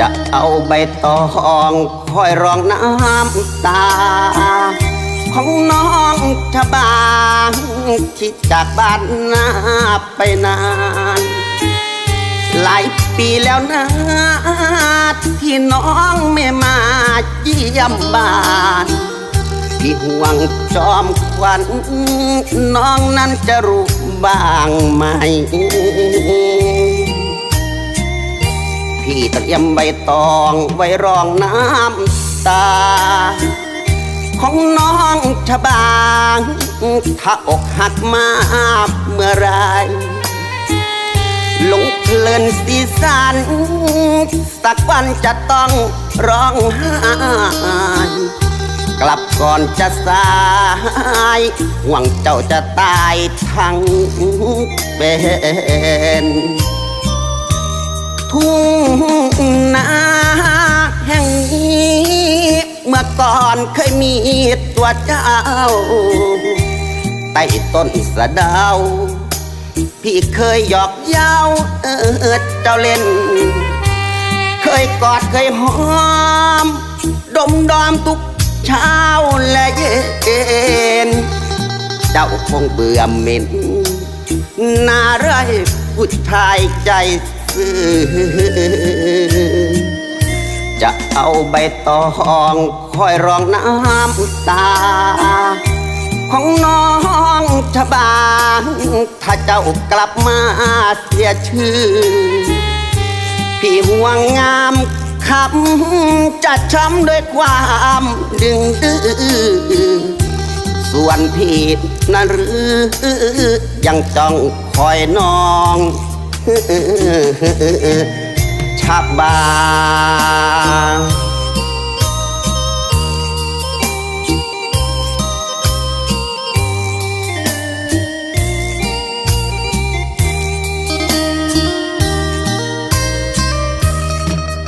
จะเอาใบตองคอยรองน้ำตา ของน้องชะบางที่จากบ้านนาไปนาน หลายปีแล้วนะที่น้องไม่มาเยี่ยมบ้านพี่ห่วงจอมควันน้องนั้นจะรู้บ้างไหม พี่เตรียมใบตองไว้รองน้ำตา ของน้องชบางถ้าอกหักมาเมื่อไรหลงเพลินสีสันสักวันจะต้องร้องไห้กลับก่อนจะสายหวังเจ้าจะตายทั้งเป็น ก่อนเคยมีตัวเจ้าใต้ต้นสะดาว พี่เคยหยอกเย้าเออเจ้าเล่น เคยกอดเคยหอม ดมดอมทุกเช้าและเย็น เจ้าคงเบื่อเหม็นน่าไรผู้ชายใจซื่อ เอาใบตองคอยรองน้ำตา ของน้องชบางถ้าเจ้ากลับมาเสียชื่อ พี่ห่วงงามคำจะช้ำด้วยความดึงดื้อส่วนพี่นั้นหรือ ยังจ้องคอยน้อง ชาบาง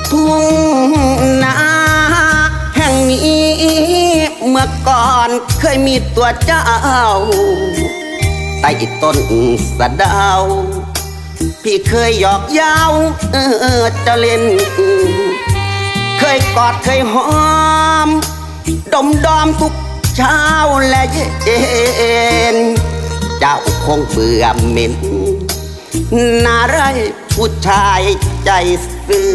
ทุ่งนาแห่งนี้ เมื่อก่อนเคยมีตัวเจ้าใต้ต้นสะดาว พี่เคยหยอกเย้าเออเจะเล่น เคยกอดเคยหอม ดมดอมทุกเช้าและเย็น เจ้าคงเบื่อเหม็นน่าไรผู้ชายใจซื่อ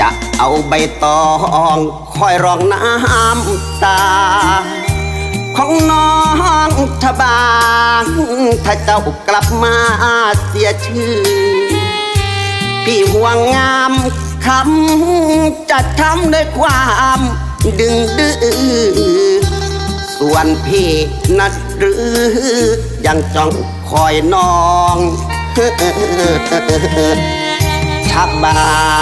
จะเอาใบตองคอยรองน้ำตา ถ้าเจ้ากลับมาเสียชื่อ พี่ห่วงงามคำจะทำด้วยความดึงดื้อ ส่วนพี่นัดหรือยังจ้องคอยน้อง ชับบา